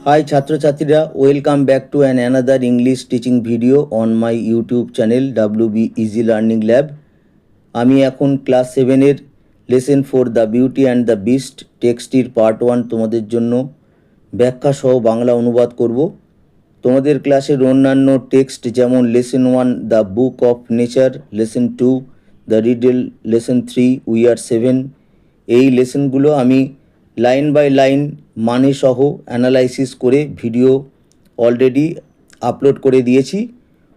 Hi ছাত্রছাত্রীরা welcome back to an another English teaching video on my YouTube channel W B easy learning lab আমি এখন class সেভেনের lesson for the beauty and the beast টেক্সটির part one তোমাদের জন্য ব্যাখ্যা সহ বাংলা অনুবাদ করব। তোমাদের ক্লাসের অন্যান্য টেক্সট যেমন lesson one the book of nature lesson two the riddle lesson three we are seven এই লেসনগুলো আমি লাইন বাই লাইন মানে সহ অ্যানালাইসিস করে ভিডিও অলরেডি আপলোড করে দিয়েছি।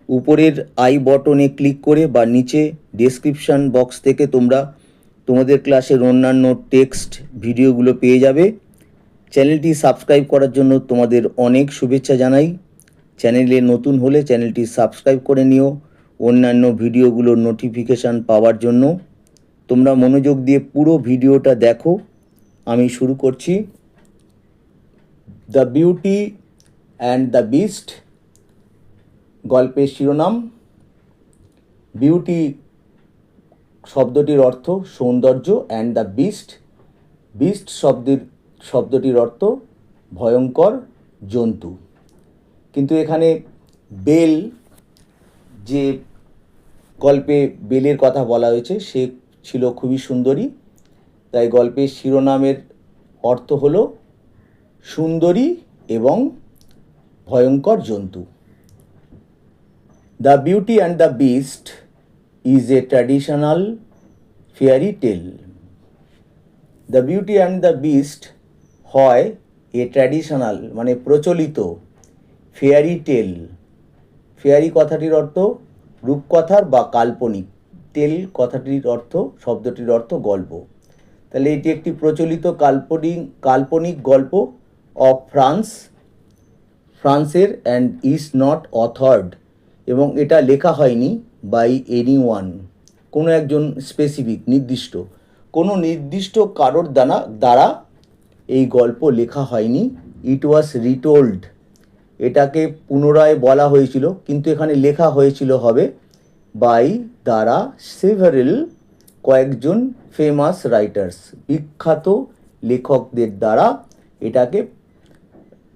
উপরের আই বটনে ক্লিক করে বা নিচে ডেসক্রিপশান বক্স থেকে তোমরা তোমাদের ক্লাসের অন্যান্য টেক্সট ভিডিওগুলো পেয়ে যাবে। চ্যানেলটি সাবস্ক্রাইব করার জন্য তোমাদের অনেক শুভেচ্ছা জানাই। চ্যানেলে নতুন হলে চ্যানেলটি সাবস্ক্রাইব করে নিও। অন্যান্য ভিডিওগুলোর নোটিফিকেশান পাওয়ার জন্য। তোমরা মনোযোগ দিয়ে পুরো ভিডিওটা দেখো। আমি শুরু করছি। The beauty and the beast গল্পের শিরোনাম। বিউটি শব্দটির অর্থ সৌন্দর্য অ্যান্ড দ্য বিস্ট বিস্ট শব্দের, শব্দটির অর্থ ভয়ঙ্কর, জন্তু। কিন্তু এখানে বেল যে গল্পে বেলের কথা বলা হয়েছে, সে ছিল খুবই সুন্দরী। তাই গল্পের শিরোনামের অর্থ হল সুন্দরী এবং ভয়ঙ্কর জন্তু। The beauty and the beast is a traditional fairy tale the beauty and the beast হয় এ ট্র্যাডিশনাল মানে প্রচলিত ফেয়ারি টেল ফেয়ারি কথাটির অর্থ রূপকথার বা কাল্পনিক। টেল কথাটির অর্থ, শব্দটির অর্থ গল্প। তাহলে এটি একটি প্রচলিত কাল্পনিক কাল্পনিক গল্প অফ ফ্রান্স ফ্রান্সের অ্যান্ড ইজ নট অথর্ড এবং এটা লেখা হয়নি বাই এনি ওয়ান কোনো একজন স্পেসিফিক নির্দিষ্ট। কোনো নির্দিষ্ট কারোর দ্বারা দ্বারা এই গল্প লেখা হয়নি ইট ওয়াজ রিটোল্ড এটাকে পুনরায় বলা হয়েছিল, কিন্তু এখানে লেখা হয়েছিল হবে বাই দ্বারা সেভারেল কয়েকজন ফেমাস রাইটার্স বিখ্যাত লেখকদের দ্বারা এটাকে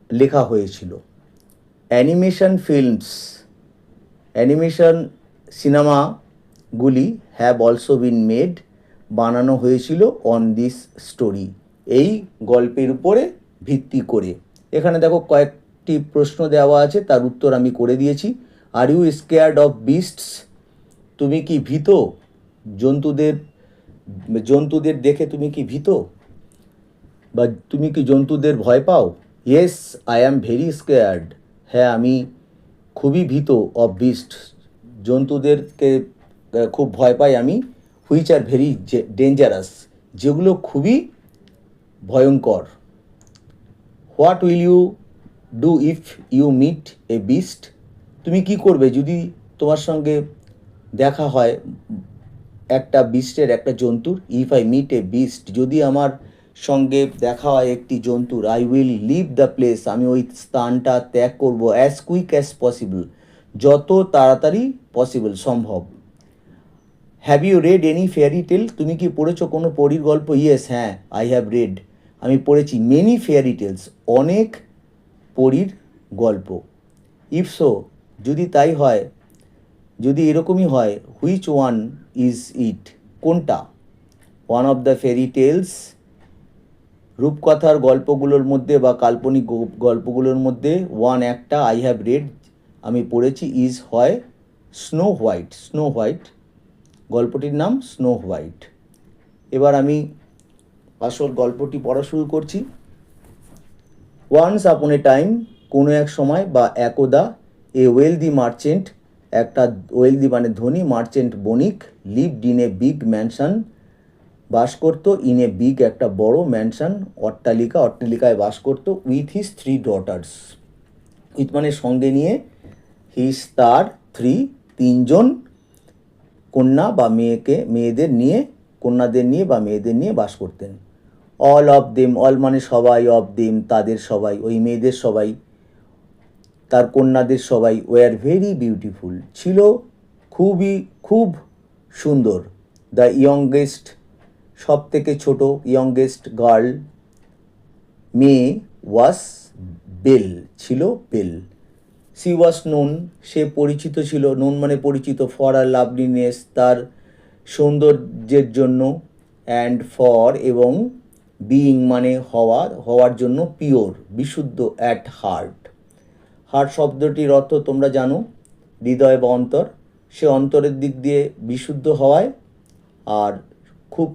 লেখা হয়েছিল। অ্যানিমেশন ফিল্মস, অ্যানিমেশন সিনেমাগুলি হ্যাভ অলসো বিন মেড বানানো হয়েছিল অন দিস স্টোরি এই গল্পের উপরে ভিত্তি করে। এখানে দেখো কয়েকটি প্রশ্ন দেওয়া আছে, তার উত্তর আমি করে দিয়েছি। Are you scared of beasts তুমি কি ভীত? জন্তুদের জন্তুদের দেখে তুমি কি ভীত? বা তুমি কি জন্তুদের ভয় পাও? Yes I am very scared হ্যাঁ আমি খুবই ভীত অফ বিস্ট জন্তুদেরকে খুব ভয় পাই আমি হুইচ আর ভেরি ডেঞ্জারাস যেগুলো খুবই ভয়ঙ্কর। What will you do if you meet a beast তুমি কি করবে? যদি তোমার সঙ্গে দেখা হয় একটা বিস্টের একটা জন্তুর if I meet a beast যদি আমার সঙ্গে দেখা হয় একটি জন্তুর I will leave the place আমি ওই স্থানটা ত্যাগ করব অ্যাজ কুইক অ্যাজ পসিবল যত তাড়াতাড়ি পসিবল সম্ভব। Have you read any fairy tale তুমি কি পড়েছো কোনো পরীর গল্প? ইয়েস হ্যাঁ আই হ্যাভ রেড আমি পড়েছি মেনি ফেয়ারি টেলস অনেক পরীর গল্প। ইফ সো যদি তাই হয়, যদি এরকমই হয় হুইচ ওয়ান ইজ ইট কোনটা? One of the fairy tales রূপকথার গল্পগুলোর মধ্যে বা কাল্পনিক গল্পগুলোর মধ্যে ওয়ান একটা আই হ্যাভ রেড আমি পড়েছি ইজ হয় স্নো হোয়াইট স্নো হোয়াইট গল্পটির নাম স্নো হোয়াইট এবার আমি আসল গল্পটি পড়া শুরু করছি। ওয়ান্স আপন এ টাইম কোনো এক সময় বা একদা এ ওয়েলদি মার্চেন্ট একটা ওয়েলদি মানে ধনী, merchant Banik lived in a big mansion, বাস করতো ইন এ বিগ একটা বড় ম্যানশন, অট্টালিকা, অট্টালিকায় বাস করতো with his three daughters. With মানে সঙ্গে নিয়ে হিজ তার থ্রি, তিনজন কন্যা বা মেয়েকে, মেয়েদের নিয়ে, কন্যাদের নিয়ে বা মেয়েদের নিয়ে বাস করতেন। অল অফ দেম অল মানে সবাই অফ দেম তাদের সবাই, ওই মেয়েদের সবাই। তার কন্যাদের সবাই ওয়ার ভেরি বিউটিফুল ছিল, খুবই, খুব সুন্দর। দ্য ইয়ংগেস্ট সব থেকে ছোট ইয়ংগেস্ট গার্ল মেয়ে ওয়াস বেল ছিল বেল সি ওয়াজ নোন সে পরিচিত ছিল নোন মানে পরিচিত ফর আর লাভলিনেস তার সৌন্দর্যের জন্য অ্যান্ড ফর এবং বিইং মানে হওয়া, হওয়ার জন্য পিওর বিশুদ্ধ অ্যাট হার্ট হার্ট শব্দটির অর্থ তোমরা জানো। হৃদয় বা অন্তর, সে অন্তরের দিক দিয়ে বিশুদ্ধ হওয়ায় আর খুব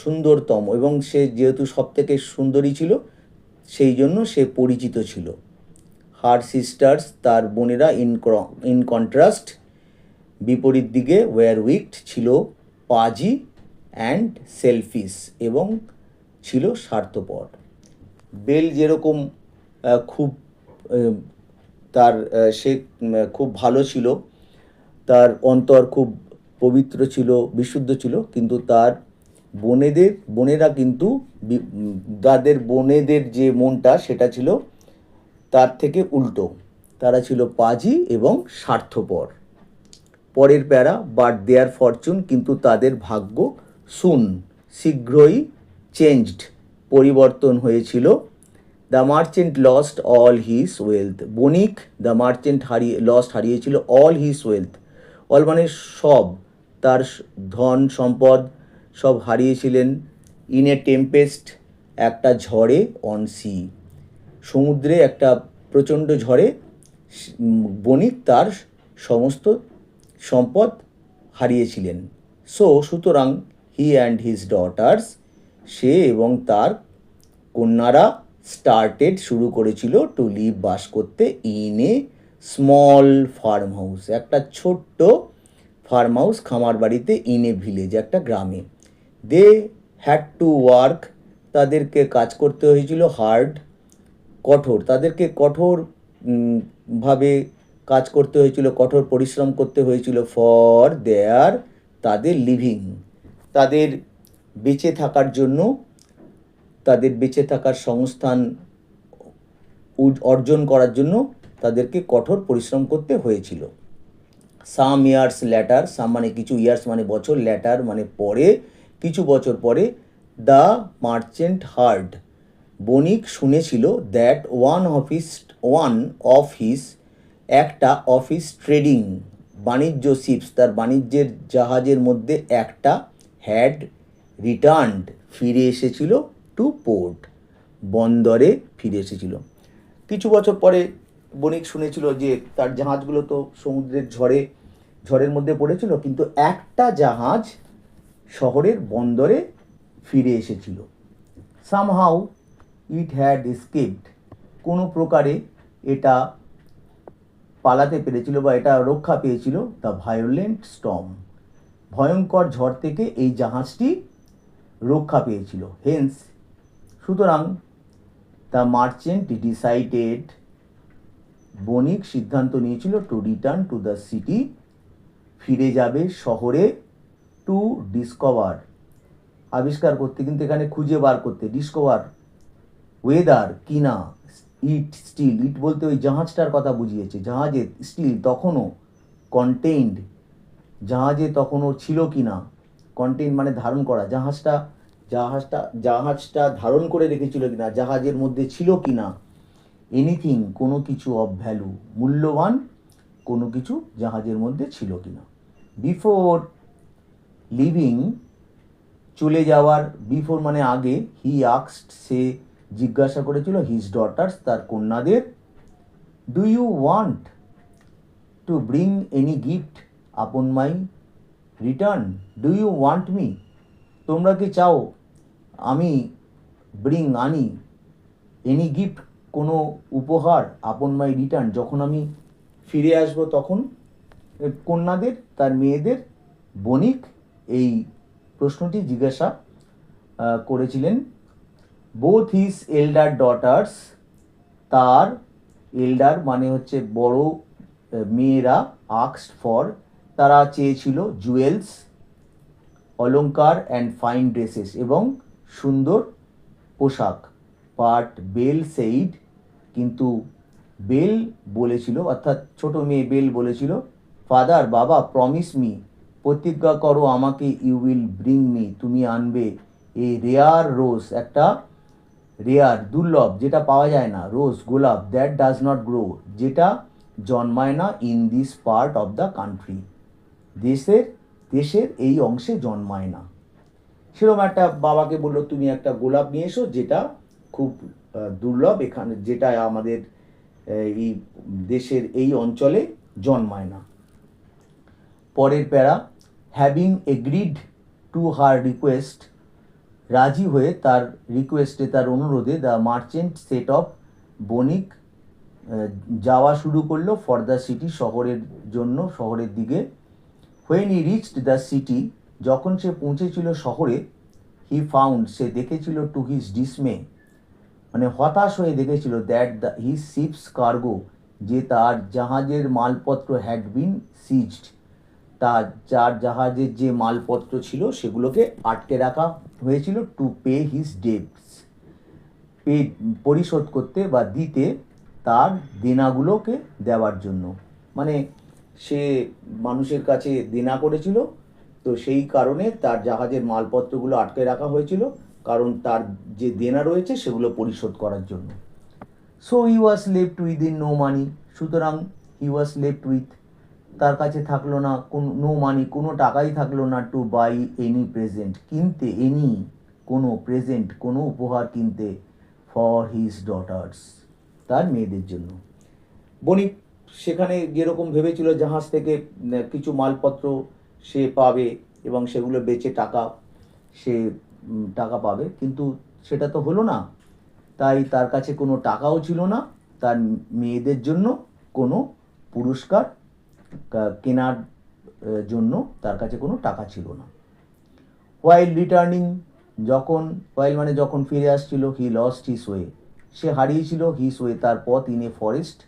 সুন্দরতম এবং সে যেহেতু সব থেকে সুন্দরী ছিল, সেই জন্য সে পরিচিত ছিল। হার সিস্টার্স তার বোনেরা ইন ইন কন্ট্রাস্ট বিপরীত দিকে ওয়ার উইকড ছিল পাজি অ্যান্ড সেলফিস এবং ছিল স্বার্থপর। বেল যেরকম খুব তার সে খুব ভালো ছিল। তার অন্তর খুব পবিত্র ছিল, বিশুদ্ধ ছিল, কিন্তু তার বোনেদের, বোনেরা কিন্তু তাদের বোনেদের যে মনটা, সেটা ছিল তার থেকে উল্টো। তারা ছিল পাজি এবং স্বার্থপর। পরের প্যারা বাট দেয়ার ফরচুন, কিন্তু তাদের ভাগ্য সুন। শীঘ্রই চেঞ্জড, পরিবর্তন হয়েছিল। The merchant lost all his wealth Banik the merchant হারিয়ে লস্ট হারিয়েছিল অল হিস ওয়েলথ অল মানে সব, তার ধন সম্পদ সব হারিয়েছিলেন ইন এ টেম্পেস্ট একটা ঝড়ে অন সি সমুদ্রে একটা প্রচণ্ড ঝড়ে বণিক তার সমস্ত সম্পদ হারিয়েছিলেন। সো সুতরাং হি অ্যান্ড হিজ ডটার্স সে এবং তার কন্যারা স্টার্টেড শুরু করেছিল টু লিভ বাস করতে in a small farm house একটা ছোট্ট ফার্ম হাউস খামার বাড়িতে ইন এ ভিলেজ একটা গ্রামে। দে হ্যাড টু ওয়ার্ক তাদেরকে কাজ করতে হয়েছিল হার্ড কঠোর। তাদেরকে কঠোর ভাবে কাজ করতে হয়েছিল, কঠোর পরিশ্রম করতে হয়েছিল ফর দেয়ার তাদের লিভিং তাদের বেঁচে থাকার জন্য তাদের বেঁচে থাকার সংস্থান অর্জন করার জন্য তাদেরকে কঠোর পরিশ্রম করতে হয়েছিল। সাম ইয়ার্স ল্যাটার সাম মানে কিছু ইয়ার্স মানে বছর ল্যাটার মানে পরে, কিছু বছর পরে দ্য মার্চেন্ট হার্ড বণিক শুনেছিল that one office one of his একটা অফিস ট্রেডিং বাণিজ্য শিপস তার বাণিজ্যের জাহাজের মধ্যে একটা হ্যাড রিটার্নড ফিরে এসেছিল। টু পোর্ট বন্দরে ফিরে এসেছিল। কিছু বছর পরে বণিক শুনেছিল যে তার জাহাজগুলো তো সমুদ্রের ঝড়ে, ঝড়ের মধ্যে পড়েছিল, কিন্তু একটা জাহাজ শহরের বন্দরে ফিরে এসেছিল। সামহাউ ইট হ্যাড escaped কোনো প্রকারে এটা পালাতে পেরেছিল বা এটা রক্ষা পেয়েছিল দ্য ভায়োলেন্ট স্টম ভয়ঙ্কর ঝড় থেকে এই জাহাজটি রক্ষা পেয়েছিল। হেন্স সুতরাং দ্য মার্চেন্ট ডিসাইডেড বণিক সিদ্ধান্ত নিয়েছিল to return to the city ফিরে যাবে শহরে টু ডিসকভার আবিষ্কার করতে। কিন্তু এখানে খুঁজে বার করতে ডিসকভার ওয়েদার কিনা ইট স্টিল ইট বলতে ওই জাহাজটার কথা বুঝিয়েছে। জাহাজে স্টিল তখনও কন্টেইনড জাহাজে তখনও ছিল কিনা কন্টেইন মানে ধারণ করা। জাহাজটা জাহাজটা জাহাজটা ধারণ করে রেখেছিল কিনা, জাহাজের মধ্যে ছিল কিনা এনিথিং কোনো কিছু অফ ভ্যালু মূল্যবান কোনো কিছু জাহাজের মধ্যে ছিল কিনা। বিফোর লিভিং চলে যাওয়ার বিফোর মানে আগে হি আক্সড সে জিজ্ঞাসা করেছিল হিজ ডটার্স তার কন্যাদের do you want to bring any gift upon my return do you want me তোমরা কি চাও আমি ব্রিং আনি? এনি গিফট কোনো উপহার আপন মাই রিটার্ন যখন আমি ফিরে আসব তখন কন্যাদের, তার মেয়েদের, বণিক এই প্রশ্নটি জিজ্ঞাসা করেছিলেন। বোথ হিজ এল্ডার ডটার্স তার এল্ডার মানে হচ্ছে বড় মেয়েরা আক্সড ফর তারা চেয়েছিল জুয়েলস অলংকার অ্যান্ড ফাইন ড্রেসেস এবং সুন্দর পোশাক। বাট বেল সেইড কিন্তু বেল বলেছিল, অর্থাৎ ছোট মেয়ে বেল বলেছিল ফাদার বাবা প্রমিস মি প্রতিজ্ঞা করো আমাকে ইউ উইল ব্রিং মি তুমি আনবে। এই রেয়ার রোজ একটা রেয়ার দুর্লভ, যেটা পাওয়া যায় না রোজ গোলাপ দ্যাট ডাজ নট গ্রো যেটা জন্মায় না in this part of the country দেশের দেশের এই অংশে জন্মায় না। সেরকম একটা বাবাকে বলল, তুমি একটা গোলাপ নিয়ে এসো, যেটা খুব দুর্লভ, এখানে যেটা আমাদের এই দেশের এই অঞ্চলে জন্মায় না। পরের para having agreed to her request রাজি হয়ে তার রিকোয়েস্টে তার অনুরোধে দ্য মার্চেন্ট সেট অফ বণিক যাওয়া শুরু করল ফর দ্য সিটি শহরের জন্য, শহরের দিকে when he reached the city যখন সে পৌঁছেছিল শহরে হি ফাউন্ড সে দেখেছিল টু হিজ ডিসমে মানে হতাশ হয়ে দেখেছিল that the his ships cargo যে তার জাহাজের মালপত্র হ্যাড বিন সিজড তার যার জাহাজের যে মালপত্র ছিল সেগুলোকে আটকে রাখা হয়েছিল to pay his debts pay পরিশোধ করতে বা দিতে তার দেনাগুলোকে দেওয়ার জন্য। মানে সে মানুষের কাছে দেনা করেছিল। তো সেই কারণে তার জাহাজের মালপত্রগুলো আটকে রাখা হয়েছিল। কারণ তার যে দেনা রয়েছে সেগুলো পরিশোধ করার জন্য। So he was left with in no money সুতরাং হি ওয়াজ লেফট উইথ তার কাছে থাকল না, কোন নো মানি কোনো টাকাই থাকল না টু বাই এনি প্রেজেন্ট কিনতে এনি কোনো প্রেজেন্ট কোনো উপহার কিনতে ফর হিজ ডটার্স তার মেয়েদের জন্য। বণিক সেখানে যেরকম ভেবেছিল জাহাজ থেকে কিছু মালপত্র সে পাবে এবং সেগুলো বেচে টাকা সে টাকা পাবে। কিন্তু সেটা তো হলো না। তাই তার কাছে কোনো টাকাও ছিল না। তার মেয়েদের জন্য কোনো পুরস্কার কেনার জন্য তার কাছে কোনো টাকা ছিল না। ওয়াইল রিটার্নিং যখন ওয়াইল মানে যখন ফিরে আসছিল হি লস্ট হিস ওয়ে সে হারিয়েছিল হিস ওয়ে তার পথ ইন এ ফরেস্ট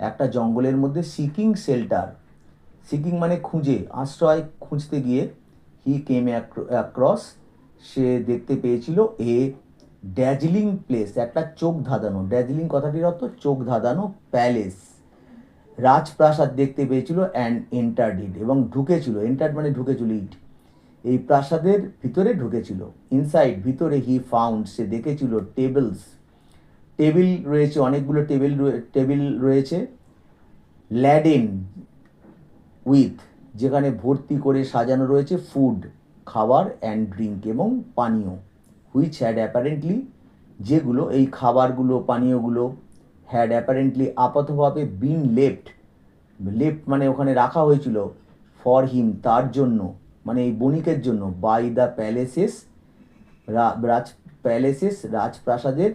একটা জঙ্গলের মধ্যে সিকিং শেল্টার সিকিং মানে খুঁজে, আশ্রয় খুঁজতে গিয়ে হি কেম অ্যাক্রস সে দেখতে পেয়েছিল এ ড্যাজলিং প্লেস একটা চোখ ধাঁধানো। ড্যাজলিং কথাটির অর্থ চোখ ধাঁধানো প্যালেস রাজপ্রাসাদ দেখতে পেয়েছিল অ্যান্ড এন্টার্ড ইট এবং ঢুকেছিল। এন্টার্ড মানে ঢুকেছিল ইট এই প্রাসাদের ভিতরে ঢুকেছিল। ইনসাইড ভিতরে হি ফাউন্ড সে দেখেছিল টেবিলস টেবিল রয়েছে, অনেকগুলো টেবিল টেবিল রয়েছে। ল্যাডেন উইথ যেখানে ভর্তি করে সাজানো রয়েছে ফুড খাবার অ্যান্ড ড্রিঙ্ক এবং পানীয় হুইচ হ্যাড অ্যাপারেন্টলি যেগুলো, এই খাবারগুলো, পানীয়গুলো হ্যাড অ্যাপারেন্টলি আপাতভাবে বিন লেফট লেফট মানে ওখানে রাখা হয়েছিল ফর হিম তার জন্য মানে এই বণিকের জন্য বাই দ্য প্যালেসেস রাজ প্যালেসেস রাজপ্রাসাদের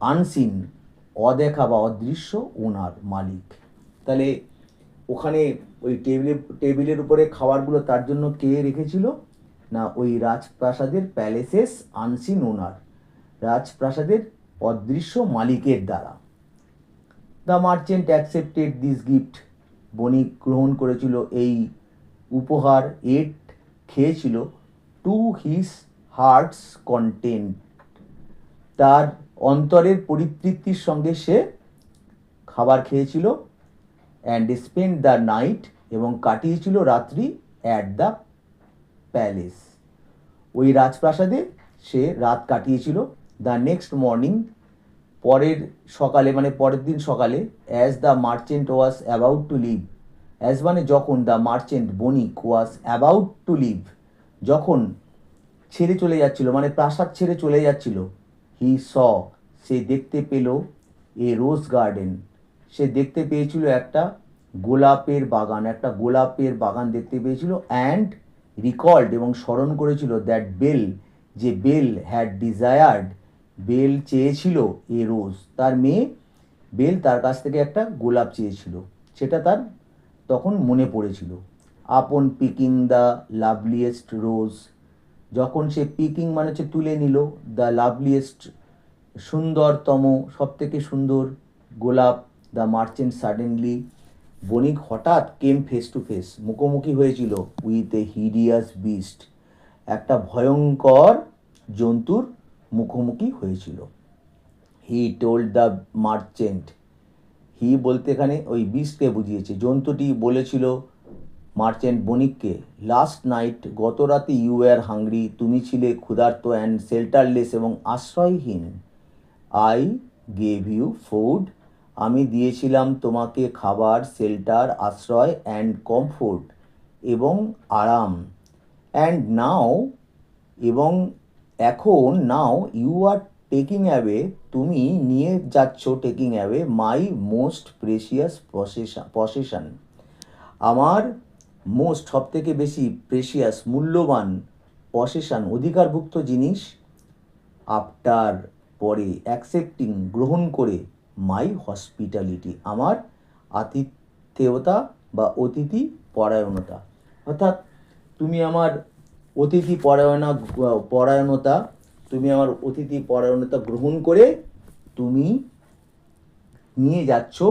আনসিন, অদেখা বা অদৃশ্য ওনার মালিক। তাহলে ওখানে ওই টেবিলে, টেবিলের উপরে খাবারগুলো তার জন্য কে রেখেছিল? না, ওই রাজপ্রাসাদের প্যালেসেস আনসিন ওনার। রাজপ্রাসাদের অদৃশ্য মালিকের দ্বারা। The merchant accepted this gift. বণিক গ্রহণ করেছিল এই উপহার, এট খেয়েছিল টু হিস হার্টস কন্টেন্ট। তার অন্তরের পরিতৃপ্তির সঙ্গে সে খাবার খেয়েছিল অ্যান্ড স্পেন্ড দ্য নাইট এবং কাটিয়েছিল রাত্রি অ্যাট দ্য প্যালেস ওই রাজপ্রাসাদে সে রাত কাটিয়েছিল। দ্য নেক্সট মর্নিং পরের সকালে মানে পরের দিন সকালে as the merchant was about to leave as মানে যখন দ্য মার্চেন্ট বণিক ওয়াজ অ্যাবাউট টু লিভ যখন ছেড়ে চলে যাচ্ছিল মানে প্রাসাদ ছেড়ে চলে যাচ্ছিল হি স সে দেখতে পেল এ রোজ গার্ডেন সে দেখতে পেয়েছিল একটা গোলাপের বাগান, একটা গোলাপের বাগান দেখতে পেয়েছিল অ্যান্ড রিকল্ড এবং স্মরণ করেছিল দ্যাট বেল যে বেল হ্যাড ডিজায়ার্ড বেল চেয়েছিল এ রোজ তার মেয়ে বেল তার কাছ থেকে একটা গোলাপ চেয়েছিল। সেটা তার তখন মনে পড়েছিল। আপন পিকিং দ্য লাভলিয়েস্ট রোজ যখন সে পিকিং মানে হচ্ছে তুলে নিল দ্য লাভলিয়েস্ট সুন্দরতম সব থেকে সুন্দর গোলাপ দ্য মার্চেন্ট সাডেনলি বণিক হঠাৎ কেম ফেস টু ফেস মুখোমুখি হয়েছিল উইথ এ হিডিয়াস বিস্ট একটা ভয়ঙ্কর জন্তুর মুখোমুখি হয়েছিল। He told the merchant he বলতে এখানে ওই বিস্টকে বুঝিয়েছে, জন্তুটি বলেছিল মার্চেন্ট বণিককে, লাস্ট নাইট গত রাতে ইউ আর হাংরি তুমি ছিলে ক্ষুধার্ত অ্যান্ড শেল্টারলেস এবং আশ্রয়হীন। I gave you food. আমি দিয়েছিলাম তোমাকে খাবার, শেল্টার, আশ্রয় অ্যান্ড কমফোর্ট এবং আরাম। অ্যান্ড নাও এবং এখন now, you are taking away, তুমি নিয়ে যাচ্ছ taking away my most precious possession possession. আমার মোস্ট সব থেকে বেশি প্রেশিয়াস মূল্যবান পসেশন অধিকারভুক্ত জিনিস আফটার পরে অ্যাকসেপ্টিং গ্রহণ করে মাই হসপিটালিটি আমার আতিথেয়তা বা অতিথি পরায়ণতা। অর্থাৎ তুমি আমার অতিথি পরায়ণা, পরায়ণতা, তুমি আমার অতিথি পরায়ণতা গ্রহণ করে তুমি নিয়ে যাচ্ছ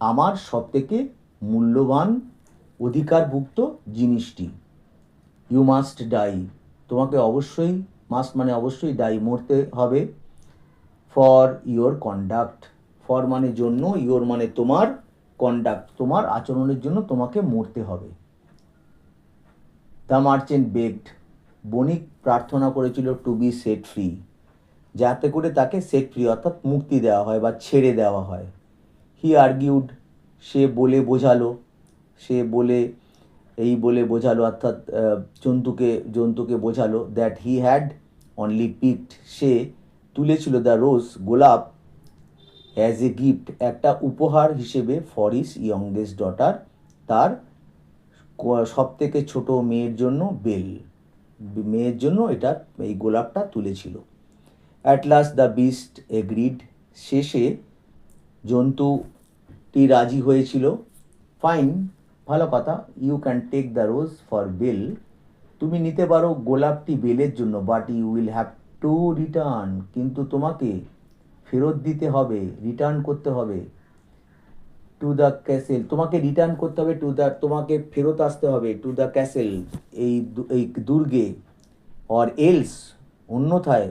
আমার সবথেকে মূল্যবান অধিকারভুক্ত জিনিসটি। ইউ মাস্ট ডাই তোমাকে অবশ্যই মাস্ট মানে অবশ্যই ডাই মরতে হবে ফর ইওর কন্ডাক্ট ফর মানে জন্য ইওর মানে তোমার কন্ডাক্ট তোমার আচরণের জন্য তোমাকে মরতে হবে। দ্য মার্চেন্ট বেগড বণিক প্রার্থনা করেছিল টু বি সেট ফ্রি যাতে করে তাকে সেট ফ্রি অর্থাৎ মুক্তি দেওয়া হয় বা ছেড়ে দেওয়া হয়। হি আর্গিউড সে বলে বোঝালো। সে বলে, এই বলে বোঝালো, অর্থাৎ জন্তুকে জন্তুকে বোঝালো that he had only picked সে তুলেছিল দ্য রোজ গোলাপ অ্যাজ এ গিফট একটা উপহার হিসেবে ফর ইস ইয়ংগেস্ট ডটার তার সব থেকে ছোট মেয়ের জন্য বেল, মেয়ের জন্য এটা, এই গোলাপটা তুলেছিল। At last the beast agreed শেষে জন্তুটি রাজি হয়েছিল। ফাইন ভালো কথা you can take the rose for Belle তুমি নিতে পারো গোলাপটি বেলের জন্য but you will have to return কিন্তু তোমাকে ফেরত দিতে হবে রিটার্ন করতে হবে টু দ্য ক্যাসেল তোমাকে রিটার্ন করতে হবে টু দ্য তোমাকে ফেরত আসতে হবে টু দ্য ক্যাসেল এই এই দুর্গে. অর এলস অন্যথায়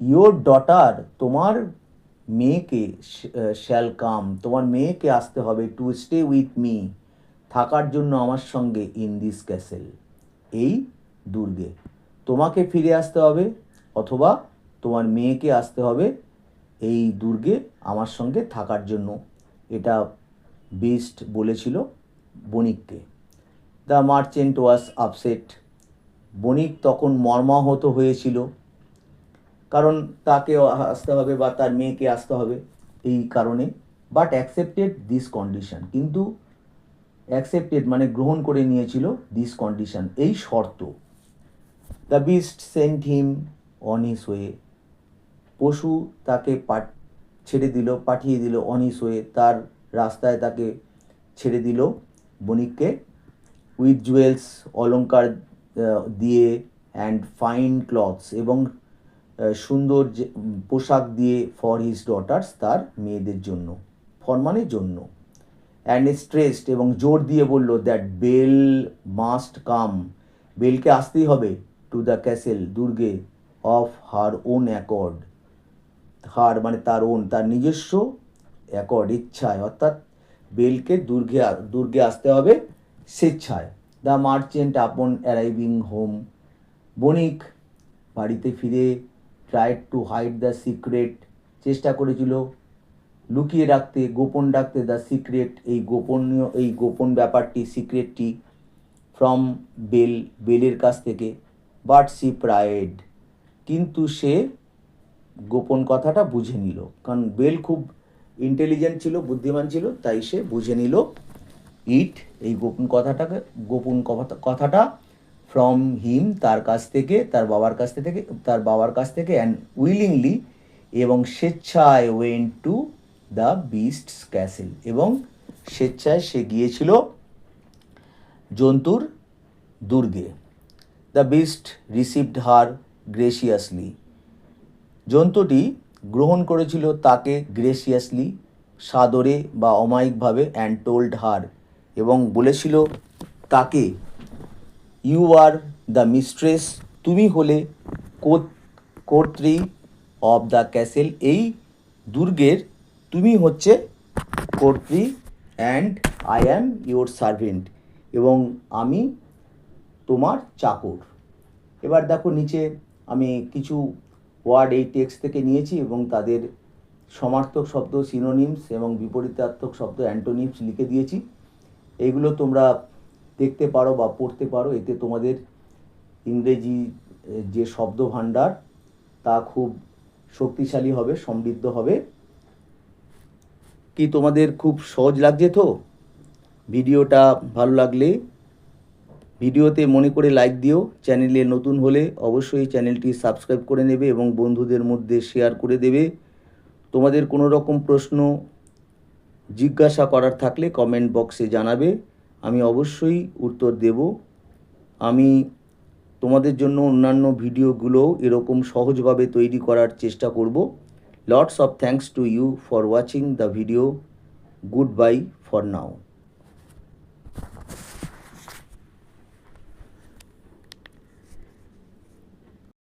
ইয়োর ডটার তোমার মেয়েকে শ্যাল কাম তোমার মেয়েকে আসতে হবে টু স্টে উইথ মি থাকার জন্য আমার সঙ্গে ইন দিস ক্যাসেল এই দুর্গে। তোমাকে ফিরে আসতে হবে, অথবা তোমার মেয়েকে আসতে হবে এই দুর্গে আমার সঙ্গে থাকার জন্য। এটা বেস্ট বলেছিল বণিককে। দ্য মার্চেন্ট ওয়াজ আপসেট বণিক তখন মর্মাহত হয়েছিল। কারণ তাকে আসতে হবে বা তার মেয়েকে আসতে হবে এই কারণে। বাট অ্যাকসেপ্টেড দিস কন্ডিশন কিন্তু অ্যাকসেপ্টেড মানে গ্রহণ করে নিয়েছিল দিস কন্ডিশন এই শর্ত। The beast sent him on his way পশু তাকে ছেড়ে দিল পাঠিয়ে দিল অন হিস ওয়ে তার রাস্তায় তাকে ছেড়ে দিল বণিককে। উইথ জুয়েলস অলংকার আহ, দিয়ে অ্যান্ড ফাইন ক্লথস এবং সুন্দর পোশাক দিয়ে ফর হিজ ডটার্স তার মেয়েদের জন্য ফর মানে জন্য। অ্যান্ড স্ট্রেসড এবং জোর দিয়ে বলল দ্যাট বেল মাস্ট কাম বেলকে আসতেই হবে টু দ্য ক্যাসেল দুর্গে of her own accord her মানে তার ওন তার নিজস্ব অ্যাকর্ড ইচ্ছায়। অর্থাৎ বেলকে দুর্গে দুর্গে আসতে হবে স্বেচ্ছায়। The merchant upon arriving home বণিক বাড়িতে ফিরে tried to hide the secret চেষ্টা করেছিল লুকিয়ে রাখতে, গোপন রাখতে দ্য সিক্রেট এই গোপনীয়, এই গোপন ব্যাপারটি সিক্রেটটি ফ্রম বেল বেলের কাছ থেকে বাট সি প্রাইড কিন্তু সে গোপন কথাটা বুঝে নিল। কারণ বেল খুব ইন্টেলিজেন্ট ছিল, বুদ্ধিমান ছিল, তাই সে বুঝে নিল ইট এই গোপন কথাটাকে, গোপন কথা- কথাটা ফ্রম হিম তার কাছ থেকে, তার বাবার কাছ থেকে, তার বাবার কাছ থেকে অ্যান্ড উইলিংলি এবং স্বেচ্ছায় went to the beast's castle এবং স্বেচ্ছায় সে গিয়েছিল জন্তুর দুর্গে। The beast received her graciously. জন্তুটি গ্রহণ করেছিল তাকে গ্রেসিয়াসলি সাদরে বা অমায়িকভাবে অ্যান্ড টোল্ড হার এবং বলেছিল, তাকে ইউ আর দ্য মিস্ট্রেস তুমি হলে কর্ত্রী অফ দ্য ক্যাসেল এই দুর্গের তুমি হচ্ছে কর্ত্রী and I am your servant এবং আমি তোমার চাকর। এবার দেখো নিচে আমি কিছু ওয়ার্ড এই টেক্সট থেকে নিয়েছি এবং তাদের সমার্থক শব্দ সিনোনিমস এবং বিপরীতার্থক শব্দ অ্যান্টোনিমস লিখে দিয়েছি। এইগুলো তোমরা দেখতে পারো বা পড়তে পারো। এতে তোমাদের ইংরেজি যে শব্দ ভাণ্ডার তা খুব শক্তিশালী হবে, সমৃদ্ধ হবে। কি তোমাদের খুব সহজ লাগছে তো? ভিডিওটা ভালো লাগলে ভিডিওতে মনে করে লাইক দিও চ্যানেলে নতুন হলে অবশ্যই চ্যানেলটি সাবস্ক্রাইব করে নেবে এবং বন্ধুদের মধ্যে শেয়ার করে দেবে। তোমাদের কোনো রকম প্রশ্ন, জিজ্ঞাসা করার থাকলে কমেন্ট বক্সে জানাবে। আমি অবশ্যই উত্তর দেব। আমি তোমাদের জন্য অন্যান্য ভিডিওগুলোও এরকম সহজভাবে তৈরি করার চেষ্টা করব। Of thanks to you for watching the video goodbye for now